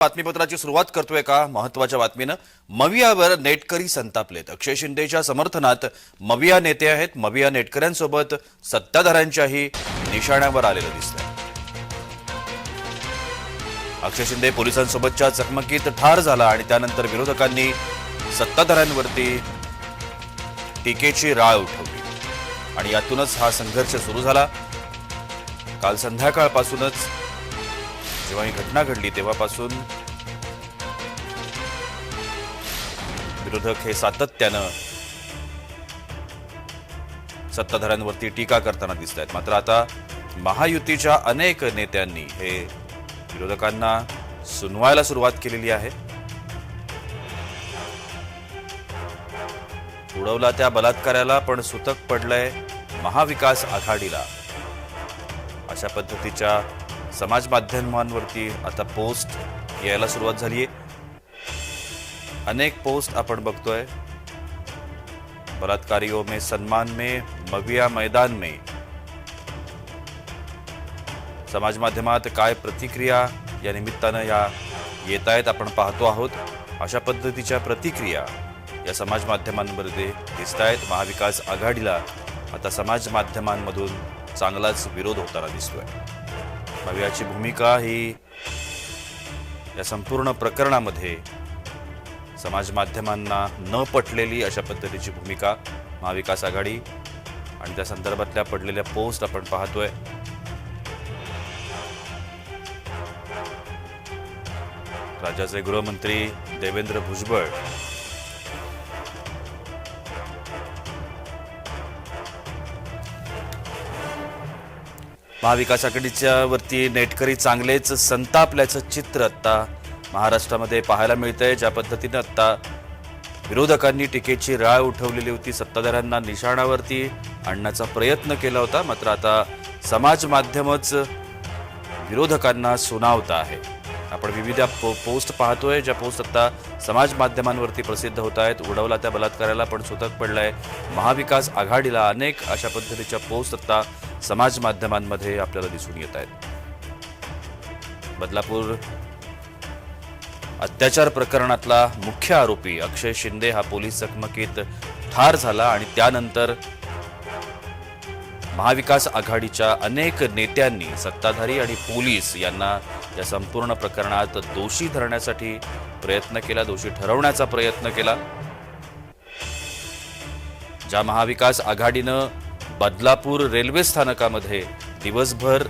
बातमीपत्राची सुरुवात करतोय का? महत्त्वाच्या बातमीनं मवियावर नेटकरी संतापलेत अक्षय शिंदेच्या समर्थनात मविया नेते आहेत. मविया नेटकऱ्यांसोबत सत्ताधाऱ्यांच्याही निशाण्यावर आलेलं दिसत अक्षय शिंदे पोलिसांसोबतच्या चकमकीत ठार झाला आणि त्यानंतर विरोधकांनी सत्ताधाऱ्यांवरती टीकेची राळ उठवली. आणि यातूनच हा संघर्ष सुरू झाला. काल संध्याकाळपासूनच जेव्हा ही घटना घडली तेव्हापासून विरोधक हे सातत्यानं सत्ताधाऱ्यांवरती टीका करताना दिसत आहेत मात्र आता महायुतीच्या अनेक नेत्यांनी हे विरोधकांना सुनवायला सुरुवात केलेली आहे. उडवला त्या बलात्काराला पण सुतक पडलंय महाविकास आघाडीला. अशा पद्धतीच्या समाज माध्यमांवरती आता पोस्ट यायला सुरुवात झाली आहे अनेक पोस्ट आपण बघतोय. बलात्कारियों में सन्मान में मविया मैदान में. समाज माध्यमात काय प्रतिक्रिया या निमित्तानं या येत आहेत आपण पाहतो आहोत. अशा पद्धतीच्या प्रतिक्रिया या समाज माध्यमांमध्ये दिसत आहेत महाविकास आघाडीला आता समाज माध्यमांमधून चांगलाच विरोध होताना दिसतोय. काव्याची भूमिका ही या संपूर्ण प्रकरणामध्ये समाज माध्यमांना न पटलेली अशा पद्धतीची भूमिका महाविकास आघाडी आणि त्या संदर्भातल्या पडलेल्या पोस्ट आपण पाहतोय. राज्याचे गृहमंत्री देवेंद्र भुजबळ महाविकास आघाडीच्या वरती नेटकरी चांगलेच संतापल्याचं चित्र आत्ता महाराष्ट्रामध्ये पाहायला मिळतंय. ज्या पद्धतीनं आत्ता विरोधकांनी टीकेची राळ उठवलेली होती सत्ताधाऱ्यांना निशाणावरती आणण्याचा प्रयत्न केला होता मात्र आता समाज माध्यमच विरोधकांना सुनावता आहे. आपण विविध पो पोस्ट पाहतोय ज्या पोस्ट आता समाज माध्यमांवरती प्रसिद्ध होत आहेत. उडवला त्या बलात्काराला पण सुतक पडलंय. महाविकास आघाडीला अनेक अशा पद्धतीच्या पोस्ट आता समाज माध्यमांमध्ये आपल्याला दिसून येत आहेत. बदलापूर अत्याचार प्रकरणातला मुख्य आरोपी अक्षय शिंदे हा पोलीस चकमकीत ठार झाला आणि त्यानंतर महाविकास आघाडीच्या अनेक नेत्यांनी सत्ताधारी आणि पोलीस यांना या संपूर्ण प्रकरणात दोषी धरण्यासाठी प्रयत्न केला दोषी ठरवण्याचा प्रयत्न केला. ज्या महाविकास आघाडीनं बदलापूर रेल्वे स्थानकामध्ये दिवसभर